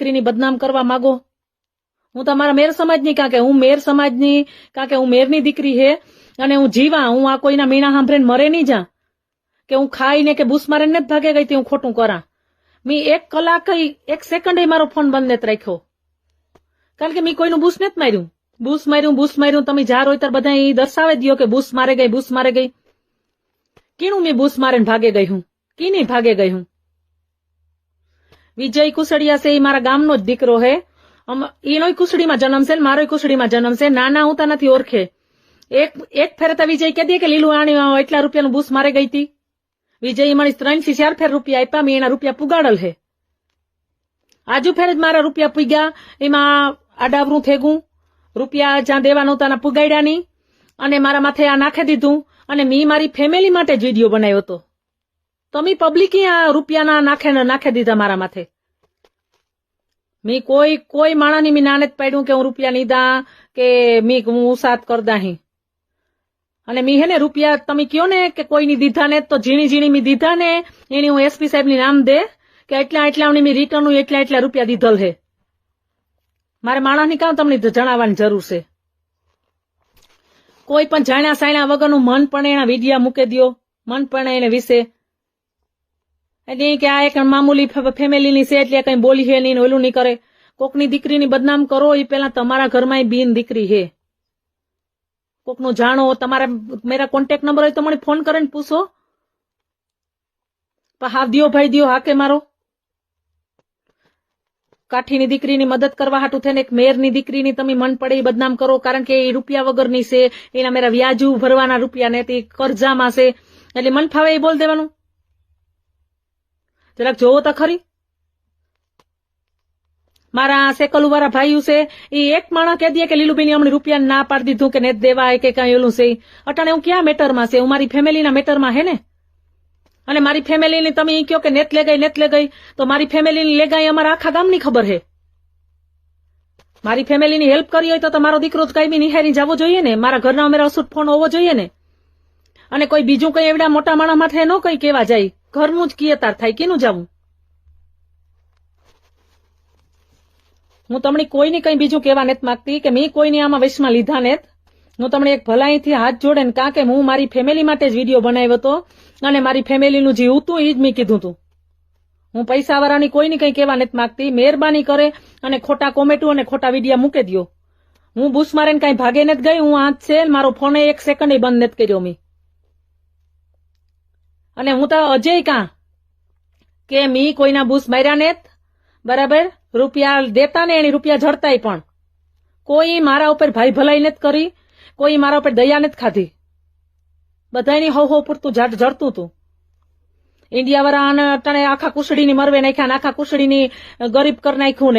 દીકરીની બદનામ કરવા માંગો? હું તમારા મેર સમાજની કાં હું મેર સમાજની કાં હું મેરની દીકરી હે? અને હું જીવા, હું આ કોઈના મીણા સાંભળીને મરે નહીં જા? કે હું ખાઈને કે બૂસ મારીને જ ભાગે ગઈ હું ખોટું કરા? મેં એક કલાક એક સેકન્ડ મારો ફોન બંધ નથી રાખ્યો. કારણ કે મેં કોઈનું બૂસ નથી માર્યું. બૂસ માર્યું બૂસ માર્યું, તમે જાર હોય ત્યારે બધા ઈ દર્શાવે દો કે બૂસ મારે ગઈ, બુસ મારે ગઈ. કીણું મેં બૂસ મારે ભાગે ગઈ હું? કીની ભાગે ગઈ હું? વિજય કુસડિયા છે એ મારા ગામનો જ દીકરો હે. એનોય કુસડીમાં જન્મ છે મારોય કુસડીમાં જન્મ છે. નાના હું નથી ઓળખે. એક એક ફેરે તો વિજય કહી દે કે લીલું આણી એટલા રૂપિયાનું બૂસ મારે ગઈ હતી વિજય મળી ત્રણથી ચાર ફેર રૂપિયા આપ્યા, મેં એના રૂપિયા પુગાડલ હે. આજુ ફેર જ મારા રૂપિયા પૂગ્યા, એમાં આડાવરું થેગું. રૂપિયા જ્યાં દેવાનું ત્યાં પુગાડ્યા નહીં. અને મારા માથે આ નાખી દીધું. અને મેં મારી ફેમિલી માટે જ વીડિયો બનાવ્યો હતો. તો મેં પબ્લિક આ રૂપિયાના નાખે નાખી દીધા મારા માથે. મેં કોઈ કોઈ માણાની મી નાને જ પાડ્યું કે હું રૂપિયા લીધા કે મી હું સાત કરદા હી અને મી હે ને રૂપિયા તમે કયો ને કે કોઈની દીધા ને તો ઝીણી ઝીણી મી દીધા ને, એની હું એસપી સાહેબની નામ દે કે એટલા એટલા મી રિટર્ન એટલા એટલા રૂપિયા દીધલ હે. મારે માણસની કામ તમને જણાવવાની જરૂર છે? કોઈ પણ જાણ્યા સાણ્યા વગરનું મન પણ એના વિડિયા મૂકી દો મન પણ એને વિશે એટલે કે આ એક મામૂલી ફેમિલીની છે, એટલે કઈ બોલી છે નહીં ઓલું નહીં કરે. કોકની દીકરીની બદનામ કરો એ પેલા તમારા ઘરમાં બિન દીકરી હે કોકનું જાણો, તમારા મેરા કોન્ટેક્ટ નંબર હોય તો મને ફોન કરીને પૂછો. હા, દિયો ભાઈ, દિયો હા કે મારો. કાઠીની દીકરીની મદદ કરવા હાટું થઈને એક મેયરની દીકરીની તમે મન પડે એ બદનામ કરો, કારણ કે એ રૂપિયા વગરની છે. એના મેરા વ્યાજુ ભરવાના રૂપિયા ને તે કરજામાં છે. એટલે મન ફાવે એ બોલ દેવાનું. જરાક જોવો તો ખરી. મારા સેકલુ વાળા ભાઈઓ છે એ એક માણસ કહી દે કે લીલુબેની હમણાં રૂપિયા ના પાડી દીધું કે નેત દેવાય કે કઈ ઓલું છે. અટાણે હું ક્યાં મેટરમાં છે? હું મારી ફેમિલીના મેટરમાં હે ને? અને મારી ફેમિલીની તમે એ કહો કે નેત લે ગઈ નેત લે ગઈ તો મારી ફેમિલીની લે ગઈ અમારા આખા ગામની ખબર છે મારી ફેમિલીની હેલ્પ કરી હોય તો મારો દીકરો કઈ બી નિહારી જવો જોઈએ ને. મારા ઘરના અમારા અસુટ ફોન હોવો જોઈએ ને. અને કોઈ બીજું કઈ એવડા મોટા માણસ માથે ન કઈ કહેવા જાય. ઘરનું જ કિયતાર થાય, કેનું જવું? હું તમને કોઈને કઈ બીજું કહેવા નથી માંગતી કે મેં કોઈને આમાં વશમાં લીધા નેત હું તમને એક ભલાઈથી હાથ જોડે ને કાં કે હું મારી ફેમિલી માટે જ વીડિયો બનાવ્યો હતો અને મારી ફેમિલીનું જે હતું એ જ મેં કીધું હતું. હું પૈસા વાળાની કોઈને કઈ કહેવા નથી માંગતી. મહેરબાની કરે અને ખોટા કોમેન્ટો અને ખોટા વિડીયા મૂકી દો હું બુશ મારે કઈ ભાગે નથી ગઈ, હું આજ છે મારો ફોન એક સેકન્ડ બંધ નથી કર્યો મેં. અને હું તો અજય કાં? કે મી કોઈના બુશ માર્યા નેત? બરાબર? રૂપિયા દેતા ને એની રૂપિયા જડતાય પણ. કોઈ મારા ઉપર ભાઈ ભલાઈ નથી કરી, કોઈ મારા ઉપર દયા નથી ખાધી. બધાની હવ હવ પૂરતું જડતું હતું ઇન્ડિયા વાળા આને આખા કુસડીની મરવે નાખ્યા આખા કુસડીની ગરીબ કરી નાખ્યું ને.